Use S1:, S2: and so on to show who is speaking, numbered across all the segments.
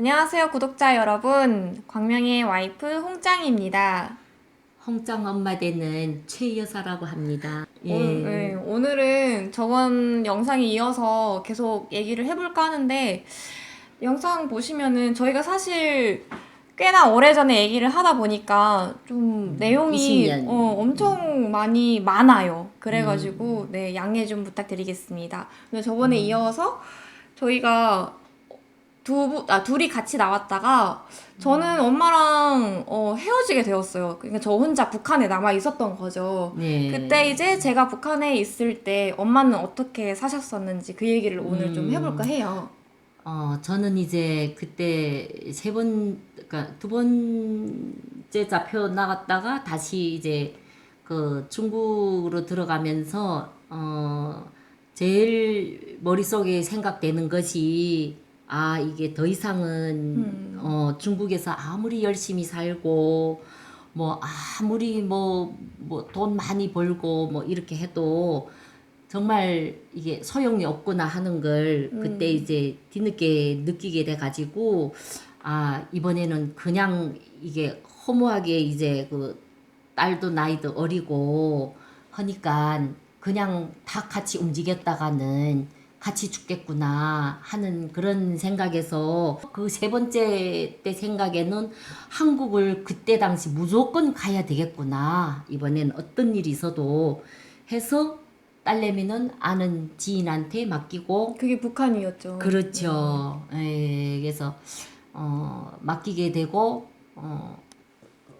S1: 안녕하세요, 구독자 여러분. 광명의 와이프 홍짱입니다.
S2: 홍짱 엄마 되는 최 여사라고 합니다. 예.
S1: 오늘, 네, 오늘은 저번 영상에 이어서 계속 얘기를 해볼까 하는데, 영상 보시면은 저희가 사실 꽤나 오래전에 얘기를 하다 보니까 좀 내용이
S2: 20년.
S1: 어, 엄청 많이 많아요. 그래가지고, 네, 양해 좀 부탁드리겠습니다. 근데 저번에 이어서 저희가 두, 부- 아, 둘이 같이 나왔다가 저는 엄마랑 어, 헤어지게 되었어요. 그러니까 저 혼자 북한에 남아 있었던 거죠.
S2: 네.
S1: 그때 이제 제가 북한에 있을 때 엄마는 어떻게 사셨었는지 그 얘기를 오늘 좀
S2: 음.
S1: 해볼까 해요.
S2: 어, 저는 이제 그때 세 번, 그러니까 두 번째 잡혀 나갔다가 다시 이제 그 중국으로 들어가면서 어, 제일 머릿속에 생각되는 것이 아, 이게 더 이상은
S1: 음.
S2: 어, 중국에서 아무리 열심히 살고 뭐 아무리 뭐 뭐 돈 많이 벌고 뭐 이렇게 해도 정말 이게 소용이 없구나 하는 걸 그때 이제 뒤늦게 느끼게 돼 가지고 아 이번에는 그냥 이게 허무하게 이제 그 딸도 나이도 어리고 하니까 그냥 다 같이 움직였다가는 같이 죽겠구나 하는 그런 생각에서 그 세 번째 때 생각에는 한국을 그때 당시 무조건 가야 되겠구나 이번엔 어떤 일이 있어도 해서 딸내미는 아는 지인한테 맡기고
S1: 그게 북한이었죠.
S2: 그렇죠. 예, 그래서 어, 맡기게 되고 어,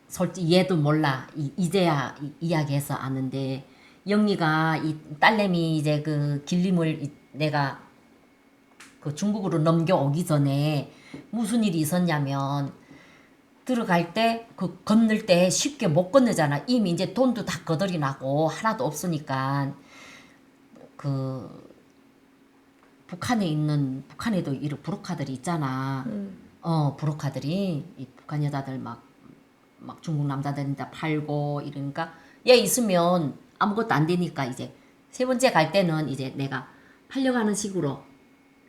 S2: 솔직히 얘도 몰라. 이, 이제야 이, 이야기해서 아는데 영리가 이 딸내미 이제 그 길림을 이- 내가 그 중국으로 넘겨오기 전에 무슨 일이 있었냐면 들어갈 때 그 건널 때 쉽게 못 건너잖아. 이미 이제 돈도 다 거덜이 나고 하나도 없으니까 그 북한에 있는 북한에도 이런 부르카들이 있잖아.
S1: 음.
S2: 어 부르카들이 이 북한 여자들 막 막 중국 남자들한테 팔고 이러니까 얘 있으면 아무것도 안 되니까 이제 세 번째 갈 때는 이제 내가 팔려가는 식으로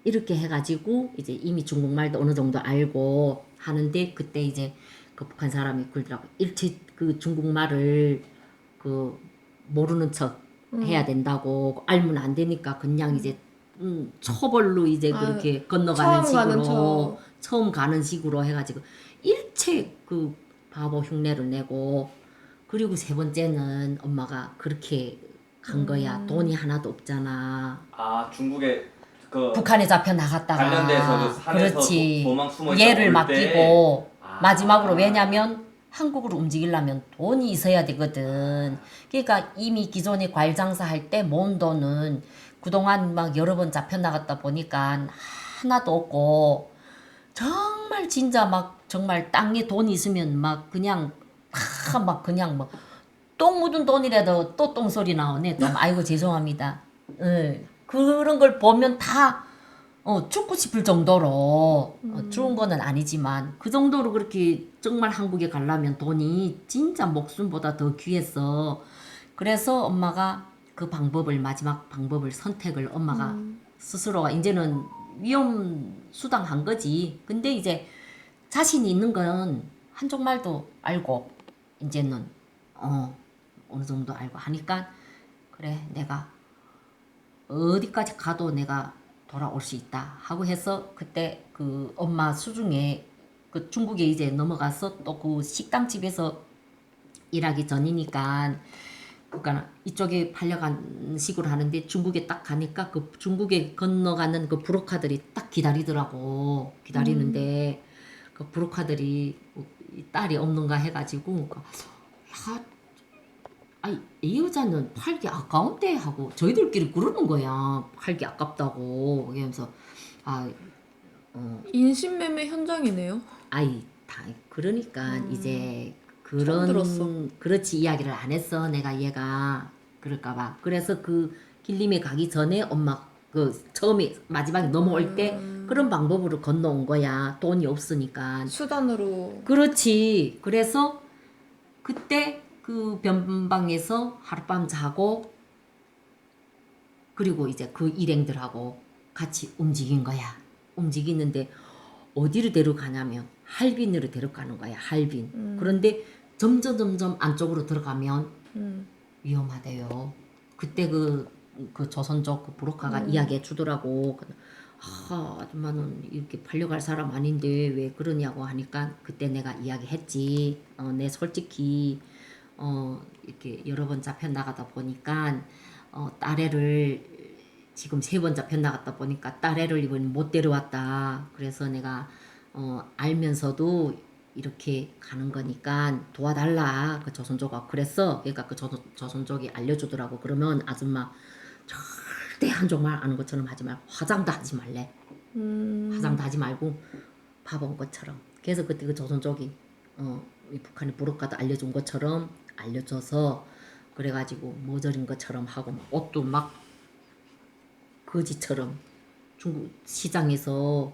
S2: 이렇게 해가지고 이제 이미 중국말도 어느 정도 알고 하는데 그때 이제 그 북한 사람이 그러더라고. 일체 그 중국말을 그 모르는 척 해야 된다고. 알면 안 되니까 그냥 이제 음, 초벌로 이제
S1: 아,
S2: 그렇게 건너가는
S1: 처음 가는
S2: 식으로
S1: 척.
S2: 처음 가는 식으로 해가지고 일체 그 바보 흉내를 내고 그리고 세 번째는 엄마가 그렇게 간 거야. 돈이 하나도 없잖아.
S3: 아 중국에 그
S2: 북한에 잡혀 나갔다가
S3: 관련돼서 그 산에서
S2: 그렇지.
S3: 도- 도망 숨어 있다
S2: 얘를
S3: 올
S2: 맡기고
S3: 아.
S2: 마지막으로 왜냐면 한국으로 움직이려면 돈이 있어야 되거든. 그러니까 이미 기존에 과일 장사할 때 모은 돈은 그동안 막 여러 번 잡혀 나갔다 보니까 하나도 없고 정말 진짜 막 정말 땅에 돈 있으면 막 그냥 다막 그냥 뭐 똥 묻은 돈이라도 또 똥소리 나오네. 또 아이고 죄송합니다. 예. 그런 걸 보면 다 어, 죽고 싶을 정도로 어, 죽은 거는 아니지만 그 정도로 그렇게 정말 한국에 가려면 돈이 진짜 목숨보다 더 귀했어. 그래서 엄마가 그 방법을 마지막 방법을 선택을 엄마가 스스로가 이제는 위험 수당한 거지. 근데 이제 자신이 있는 건 한쪽 말도 알고 이제는 어 어느 정도 알고 하니까 그래 내가 어디까지 가도 내가 돌아올 수 있다 하고 해서 그때 그 엄마 수중에 그 중국에 이제 넘어가서 또 그 식당집에서 일하기 전이니까 그러니까 이쪽에 팔려간 식으로 하는데 중국에 딱 가니까 그 중국에 건너가는 그 브로커들이 딱 기다리더라고. 기다리는데 그 브로커들이 이 딸이 없는가 해가지고 그, 야 아이 이 여자는 팔기 아까운데 하고 저희들끼리 그러는 거야. 팔기 아깝다고. 그러면서 아 어,
S1: 인신매매 현장이네요.
S2: 아이 다 그러니까 이제
S1: 처음
S2: 그런. 그렇지 이야기를 안 했어 내가 얘가. 그럴까봐. 그래서 그 길림에 가기 전에 엄마 그 처음에 마지막에 넘어올 때 그런 방법으로 건너온 거야. 돈이 없으니까.
S1: 수단으로.
S2: 그렇지. 그래서 그때 그 변방에서 하룻밤 자고 그리고 이제 그 일행들하고 같이 움직인 거야. 움직이는데 어디로 데려가냐면 할빈으로 데려가는 거야 할빈. 그런데 점점 점점 안쪽으로 들어가면
S1: 음.
S2: 위험하대요. 그때 그, 그 조선 족 그 브로커가 이야기해 주더라고. 아, 아줌마는 이렇게 팔려갈 사람 아닌데 왜 그러냐고 하니까 그때 내가 이야기했지. 어, 내 솔직히 어, 이렇게 여러 번 잡혀 나가다 보니까 어, 딸애를 지금 세 번 잡혀 나갔다 보니까 딸애를 이번 못 데려왔다. 그래서 내가 어, 알면서도 이렇게 가는 거니까 도와달라. 그 조선족아 그랬어. 그러니까 그 조선, 조선족이 알려주더라고. 그러면 아줌마 절대 한쪽말 아는 것처럼 하지 말고 화장도 하지 말래.
S1: 음.
S2: 화장도 하지 말고 바본 것처럼. 그래서 그때 그 조선족이 어, 이 북한의 부록가도 알려준 것처럼 알려줘서 그래가지고 모자린 것처럼 하고 막 옷도 막 거지처럼 중국 시장에서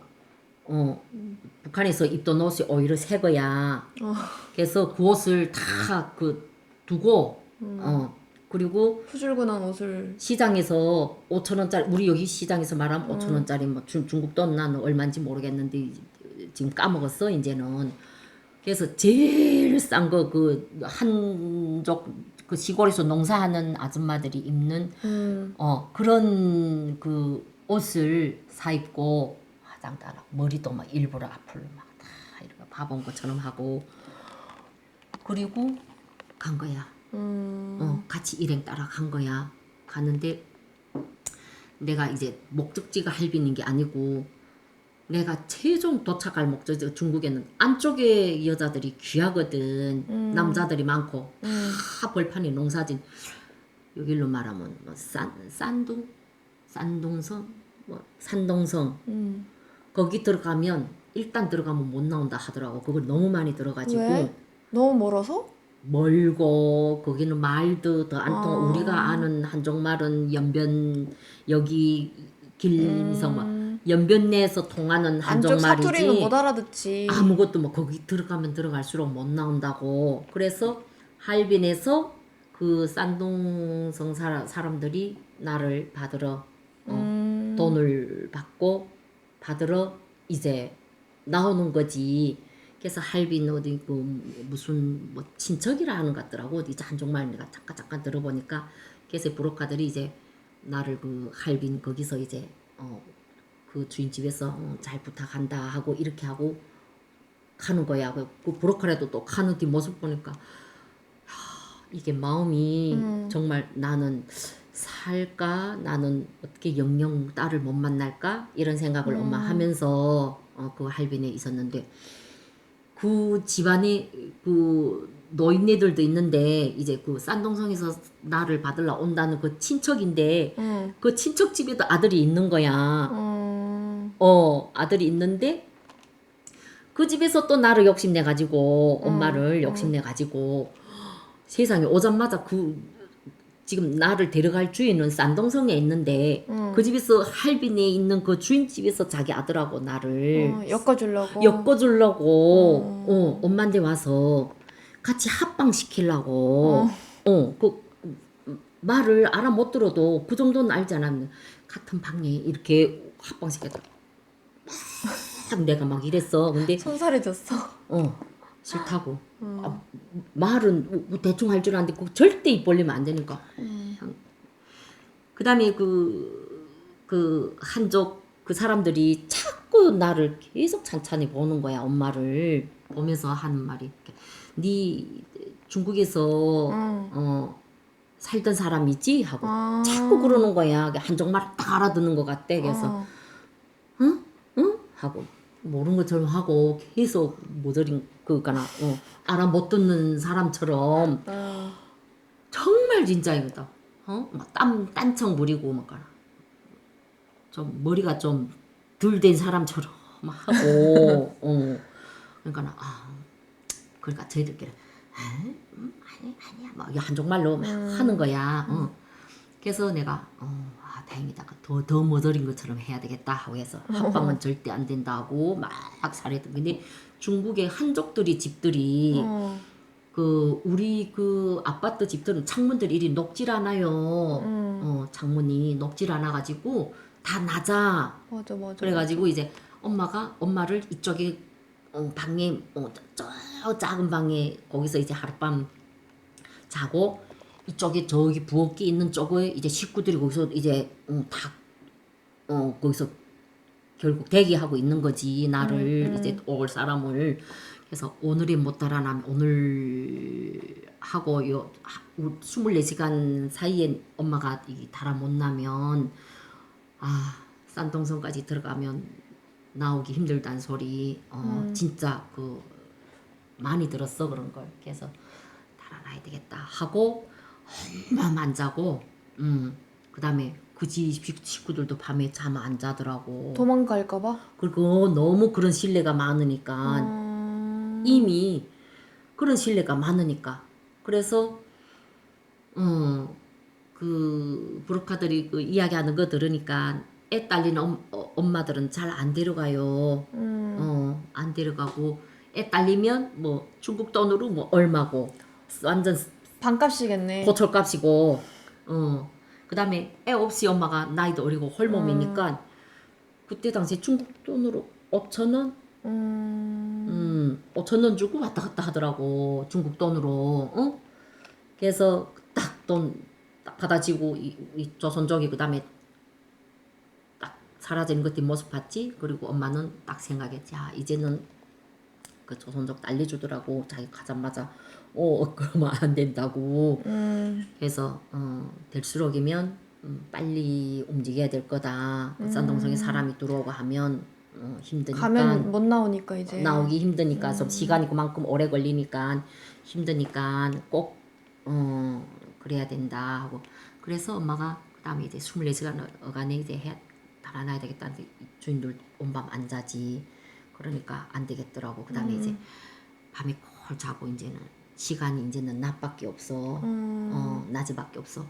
S2: 어 북한에서 입던 옷이 오히려 새 거야. 그래서 그 옷을 다 그 두고 어 그리고
S1: 푸줄근한 옷을
S2: 시장에서 5천 원짜리 우리 여기 시장에서 말하면 5천 원짜리 뭐 중, 중국 돈 나는 얼마인지 모르겠는데 지금 까먹었어 이제는 그래서 제일 싼 거 그 한족 그 시골에서 농사하는 아줌마들이 입는
S1: 음.
S2: 어 그런 그 옷을 사 입고 화장도 안 하고 머리도 막 일부러 앞을 막다 이렇게 바본 것처럼 하고 그리고 간 거야.
S1: 음.
S2: 어, 같이 일행 따라 간 거야. 가는데 내가 이제 목적지가 할빈인 게 아니고 내가 최종 도착할 목적지 중국에는 안쪽에 여자들이 귀하거든. 남자들이 많고 다 벌판에 농사진 여기로 말하면 뭐 산, 산둥, 산동성, 뭐 산동성
S1: 음.
S2: 거기 들어가면 일단 들어가면 못 나온다 하더라고. 그걸 너무 많이 들어가지고
S1: 왜? 너무 멀어서?
S2: 멀고 거기는 말도 더 안 통하
S1: 아.
S2: 우리가 아는 한족말은 연변 여기 길성 막
S1: 음.
S2: 연변 내에서 통하는
S1: 안쪽 사투리는 못
S2: 한족말이지
S1: 알아듣지.
S2: 아무것도 뭐 거기 들어가면 들어갈수록 못 나온다고 그래서 할빈에서 그 싼동성 사람, 사람들이 나를 받으러 어,
S1: 음.
S2: 돈을 받고 받으러 이제 나오는 거지. 그래서 할빈 어디 그 무슨 뭐 친척이라 하는 것 같더라고. 어디 한종말 내가 잠깐 잠깐 들어보니까 그래서 브로커들이 이제 나를 그 할빈 거기서 이제 어 그 주인집에서 어, 잘 부탁한다 하고 이렇게 하고 가는 거야. 그, 그 브로커라도 또 가는 뒤 모습 보니까 하, 이게 마음이
S1: 음.
S2: 정말 나는 살까 나는 어떻게 영영 딸을 못 만날까 이런 생각을 엄마 하면서 어, 그 할빈에 있었는데 그 집안에 그 노인네들도 있는데 이제 그 싼동성에서 나를 받으러 온다는 그 친척인데
S1: 응.
S2: 그 친척 집에도 아들이 있는 거야.
S1: 음.
S2: 어 아들이 있는데 그 집에서 또 나를 욕심내 가지고 엄마를 욕심내 가지고 세상에 오자마자 그 지금 나를 데려갈 주인은 싼동성에 있는데
S1: 음.
S2: 그 집에서 할빈에 있는 그 주인 집에서 자기 아들하고 나를
S1: 어, 엮어주려고.
S2: 엮어주려고 어, 엄마한테 와서 같이 합방 시키려고. 어. 그 말을 알아 못 들어도 그 정도는 알잖아 같은 방에 이렇게 합방 시켰다 막 내가 막 이랬어. 근데
S1: 손살해졌어.
S2: 어 싫다고. 아, 말은 뭐 대충 할 줄 아는데 그 절대 입 벌리면 안 되니까. 그 다음에 그, 그 한족 그 사람들이 자꾸 나를 계속 찬찬히 보는 거야 엄마를. 보면서 하는 말이. 네 중국에서
S1: 응.
S2: 어 살던 사람이지? 하고
S1: 아.
S2: 자꾸 그러는 거야. 한족말 딱 알아듣는 것 같대. 그래서
S1: 어.
S2: 하고 모르는 것처럼 하고 계속 모자린 그거나 어, 알아 못 듣는 사람처럼
S1: 어.
S2: 정말 진짜 이거든. 어? 막땀 딴청 부리고 막좀 머리가 좀 덜 된 사람처럼 막 하고 어. 그러니까 나, 아 그러니까 저희들끼리 아, 음, 아니 아니야 막 한쪽말로 막 하는 거야. 어. 그래서 내가 어, 아 다행이다. 더더 모자린 것처럼 해야 되겠다 하고 해서 합방은 절대 안 된다고 막 살했던. 근데 중국의 한족들이 집들이
S1: 어.
S2: 그 우리 그 아파트 집들은 창문들이 이리 녹질 않아요.
S1: 음.
S2: 어 창문이 녹질 않아 가지고 다 낮아.
S1: 맞아 맞아.
S2: 그래 가지고 이제 엄마가 엄마를 이쪽에 어, 방에 어, 저, 저 작은 방에 거기서 이제 하룻밤 자고 이쪽에 저기 부엌이 있는 쪽에 이제 식구들이 거기서 이제 어, 다 어, 거기서 결국 대기하고 있는 거지 나를 이제 올 사람을. 그래서 오늘이 못 달아나면 오늘 하고 요 24시간 사이에 엄마가 이 달아 못 나면 아 산동성까지 들어가면 나오기 힘들다는 소리. 어 진짜 그 많이 들었어 그런 걸. 그래서 달아나야 되겠다 하고 엄마 안 자고 음 그다음에 그집 식구들도 밤에 잠 안 자더라고
S1: 도망갈까봐?
S2: 그리고 너무 그런 신뢰가 많으니까
S1: 음...
S2: 이미 그런 신뢰가 많으니까 그래서 어그 브로커들이 그 이야기하는 거 들으니까 애 딸리는 엄, 어, 엄마들은 잘 안 데려가요.
S1: 음.
S2: 어안 데려가고 애 딸리면 뭐 중국 돈으로 뭐 얼마고 완전
S1: 반값이겠네.
S2: 고철값이고. 어. 그다음에 애 없이 엄마가 나이도 어리고 홀몸이니까 그때 당시 중국 돈으로 5천 원?
S1: 음...
S2: 음, 5천 원 주고 왔다 갔다 하더라고 중국 돈으로. 어? 그래서 딱 돈 딱 받아지고 이, 이 조선족이 그다음에 딱 사라지는 그 뒷모습 봤지? 그리고 엄마는 딱 생각했지 아 이제는 그 조선족 날려주더라고. 자기 가자마자 어 그러면 안 된다고.
S1: 음...
S2: 그래서 어, 될수록이면 음, 빨리 움직여야 될 거다. 그 산동성에 사람이 들어오고 하면 어, 힘드니까.
S1: 가면 못 나오니까 이제.
S2: 나오기 힘드니까. 좀 시간이 그만큼 오래 걸리니까 힘드니까 꼭 어, 그래야 된다 하고. 그래서 엄마가 그다음에 이제 24시간 어간에 이제 해 달아나야 되겠다는데 주인들 온밤 안 자지 그러니까 안 되겠더라고. 그다음에 이제 밤에 콜 자고 이제는 시간이 이제는 낮밖에 없어.
S1: 음...
S2: 어, 낮에밖에 없어.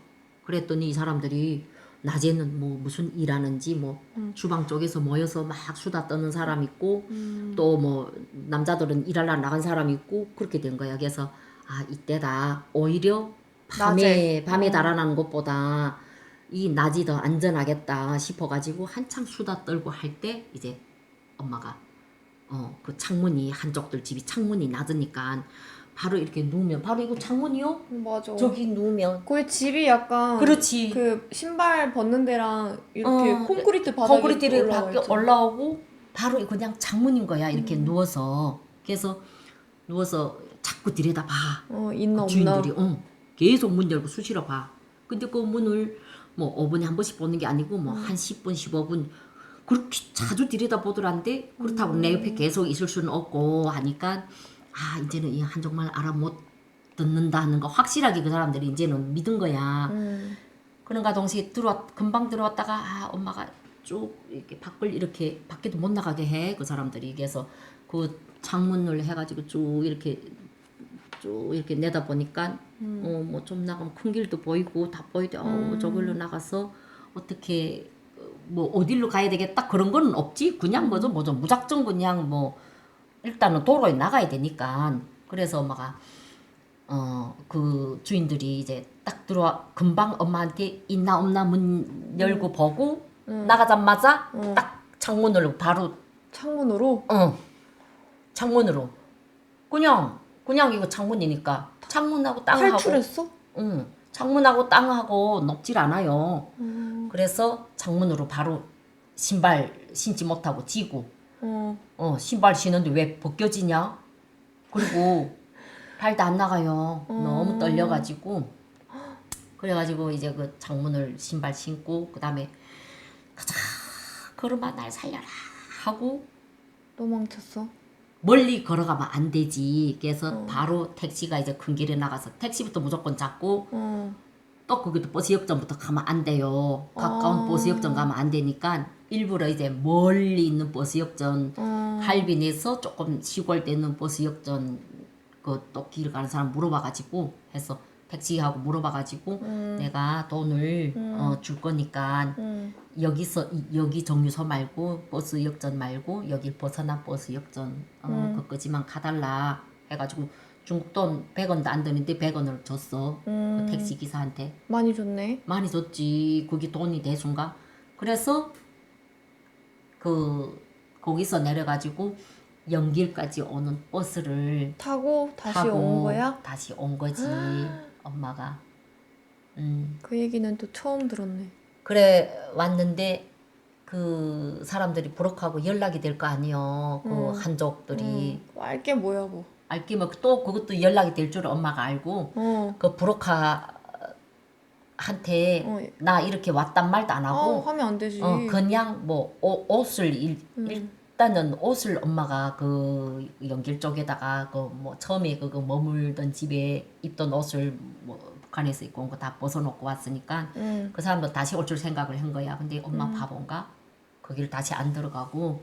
S2: 그랬더니 이 사람들이 낮에는 뭐 무슨 일하는지 뭐 주방 쪽에서 모여서 막 수다 떠는 사람 있고 또뭐 남자들은 일하러 나간 사람 있고 그렇게 된 거야. 그래서 아 이때다. 오히려 밤에
S1: 낮에.
S2: 밤에 달아나는 것보다 이 낮이 더 안전하겠다 싶어가지고 한창 수다 떨고 할 때 이제 엄마가 어 그 창문이 한쪽들 집이 창문이 낮으니까 바로 이렇게 누우면 바로 이거 창문이요?
S1: 맞아.
S2: 저기 누우면
S1: 거의 집이 약간
S2: 그렇지.
S1: 그 신발 벗는 데랑 이렇게
S2: 어,
S1: 콘크리트 바닥에
S2: 콘크리트를
S1: 올라와
S2: 밖에
S1: 있잖아.
S2: 올라오고 바로 그냥 창문인 거야 이렇게 누워서 그래서 누워서 자꾸 들여다봐
S1: 어 있나
S2: 그
S1: 없나.
S2: 주인들이 어, 계속 문 열고 수시로 봐 근데 그 문을 뭐 5분에 한 번씩 보는 게 아니고 뭐 한 10분 15분 그렇게 자주 들여다보더란데 그렇다고 내 옆에 계속 있을 수는 없고 하니까 아 이제는 이 한정말 알아 못 듣는다는 거 확실하게 그 사람들이 이제는 믿은 거야.
S1: 음.
S2: 그런가 동시에 들어왔 금방 들어왔다가 아 엄마가 쭉 이렇게 밖을 이렇게 밖에도 못 나가게 해 그 사람들이. 그래서 그 창문을 해가지고 쭉 이렇게 쭉 이렇게 내다 보니까 어뭐 좀 나가면 큰 길도 보이고 다 보이대. 어 저길로 나가서 어떻게 어, 뭐 어디로 가야 되겠다 그런 거는 없지. 그냥 뭐죠? 뭐죠? 무작정 그냥 뭐 일단은 도로에 나가야 되니까. 그래서 엄마가 어 그 주인들이 이제 딱 들어와 금방 엄마한테 있나 없나 문 열고 보고 나가자마자 딱 창문으로 바로
S1: 창문으로?
S2: 어 창문으로. 그냥 그냥 이거 창문이니까. 창문하고 땅하고.
S1: 탈출했어?
S2: 응. 창문하고 땅하고 높질 않아요. 그래서 창문으로 바로 신발 신지 못하고 지고
S1: 어.
S2: 어 신발 신는데 왜 벗겨지냐? 그리고 발도 안 나가요. 너무 떨려가지고 그래가지고 이제 그 창문을 신발 신고 그 다음에 가자 걸음아 날 살려라 하고
S1: 도망쳤어.
S2: 멀리 걸어가면 안 되지. 그래서 바로 택시가 이제 큰 길에 나가서 택시부터 무조건 잡고
S1: 어.
S2: 또 거기도 버스 역전부터 가면 안 돼요. 가까운
S1: 어.
S2: 버스 역전 가면 안 되니까 일부러 이제 멀리 있는 버스 역전
S1: 어.
S2: 할빈에서 조금 시골 때 있는 버스 역전 그또길 가는 사람 물어봐가지고 해서 택시하고 물어봐가지고 내가 돈을 어, 줄 거니까
S1: 음.
S2: 여기서 이- 여기 정류소 말고 버스 역전 말고 여기 벗어난 버스 역전 어, 그까지만 가달라 해가지고 중국 돈 100원도 안 드는데 100원을 줬어 그 택시 기사한테
S1: 많이 좋네.
S2: 많이 줬지 그게 돈이 대순가 그래서 그 거기서 내려가지고 연길까지 오는 버스를
S1: 타고 다시
S2: 타고
S1: 온 거야?
S2: 다시 온 거지 엄마가. 음
S1: 그 얘기는 또 처음 들었네.
S2: 그래 왔는데 그 사람들이 부록하고 연락이 될 거 아니요. 그
S1: 음.
S2: 한족들이
S1: 음, 알게 뭐야 뭐.
S2: 알기면 또 그것도 연락이 될 줄 엄마가 알고
S1: 어.
S2: 그 부록하 한테
S1: 어.
S2: 나 이렇게 왔단 말도 안
S1: 아,
S2: 하고
S1: 하면 안 되지.
S2: 어 그냥 뭐 옷, 옷을 일,
S1: 음.
S2: 일단은 옷을 엄마가 그 연길 쪽에다가 그 뭐 처음에 그거 머물던 집에 입던 옷을 뭐 북한에서 입고 온 거 다 벗어놓고 왔으니까
S1: 응.
S2: 그 사람도 다시 올 줄 생각을 한 거야. 근데 엄마
S1: 음.
S2: 바본가? 거기를 다시 안 들어가고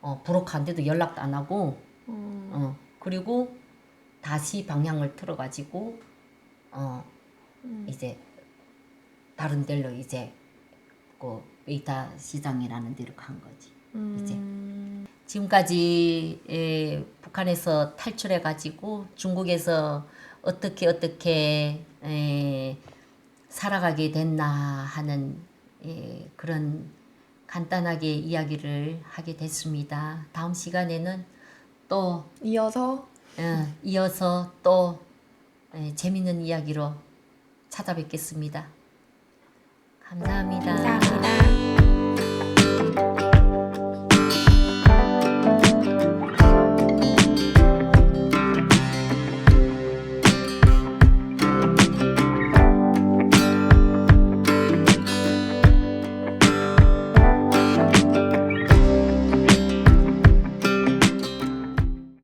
S2: 어 부록한데도 연락도 안 하고
S1: 어.
S2: 어 그리고 다시 방향을 틀어가지고 어
S1: 음.
S2: 이제 다른 데로 이제 그 베이타 시장이라는 데로 간 거지. 이제.
S1: 음.
S2: 지금까지 에, 북한에서 탈출해 가지고 중국에서 어떻게 어떻게 에, 살아가게 됐나 하는 에, 그런 간단하게 이야기를 하게 됐습니다. 다음 시간에는 또
S1: 이어서
S2: 어, 이어서 또 에, 재밌는 이야기로 찾아뵙겠습니다. 감사합니다.
S1: 감사합니다.